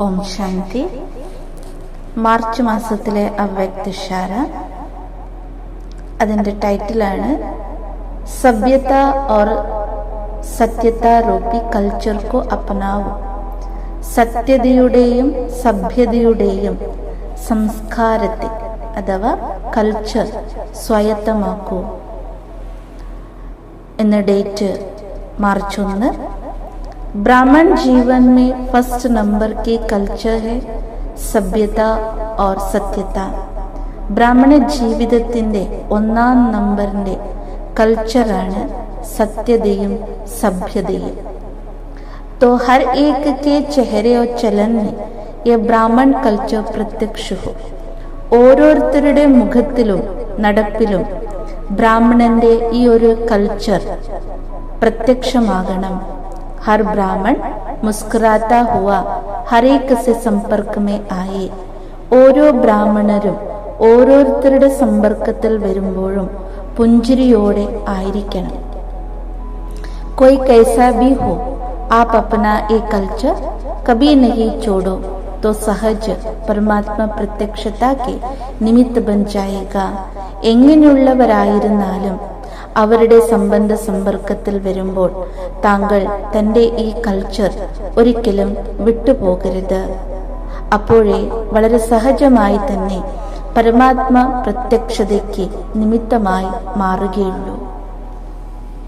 Om Shanti. March മാസത്തിലെ അവ്യക്തിഷാര അതിന്റെ ടൈറ്റിലാണ് സഭ്യത or സത്യത Rupi culture കോ അപനാവോ. സത്യതയുടെയും സഭ്യതയുടെയും സംസ്കാരത്തെ അഥവാ കൾച്ചർ സ്വായത്തമാക്കൂ. എന്ന ഡേറ്റ് മാർച്ച് ഒന്ന് ब्राह्मण जीवन में फर्स्ट नंबर के कल्चर है സഭ്യത ഓർ സത്യത ബ്രാഹ്മണ ജീവിതത്തിൻ്റെ ഒന്നാം നമ്പറിൻ്റെ കൾച്ചറാണ് സത്യതയും സഭ്യതയും तो हर एक के चेहरे और चलन में ये ബ്രാഹ്മൺ കൾച്ചർ പ്രത്യക്ഷ ഹോ ഓരോരുത്തരുടെ മുഖത്തിലും നടപ്പിലും ബ്രാഹ്മണന്റെ ഈ ഒരു കൾച്ചർ പ്രത്യക്ഷമാകണം हर ब्राह्मण മുസ്കുറാത്ത ഹുവ ഹരേക്ക് സെ സമ്പർക്കമേ ആയേ ഓരോ ബ്രാഹ്മണരും ഓരോരുത്തരുടെ സമ്പർക്കത്തിൽ വരുമ്പോഴും പുഞ്ചിരിയോടെ ആയിരിക്കണം कोई कैसा भी हो आप अपना ये कल्चर कभी नहीं छोड़ो तो सहज പരമാത്മ പ്രത്യക്ഷത के നിമിത്ത ബൻ ജായേഗ എങ്ങനെയുള്ളവരായിരുന്നാലും അവരുടെ സംബന്ധ സമ്പർക്കത്തിൽ വരുമ്പോൾ താങ്കൾ തന്റെ ഈ കൾച്ചർ ഒരിക്കലും വിട്ടുപോകരുത്. അപ്പോഴേ വളരെ സഹജമായി തന്നെ പരമാത്മ പ്രത്യക്ഷതയ്ക്ക് നിമിത്തമായി മാറുകയുള്ളൂ.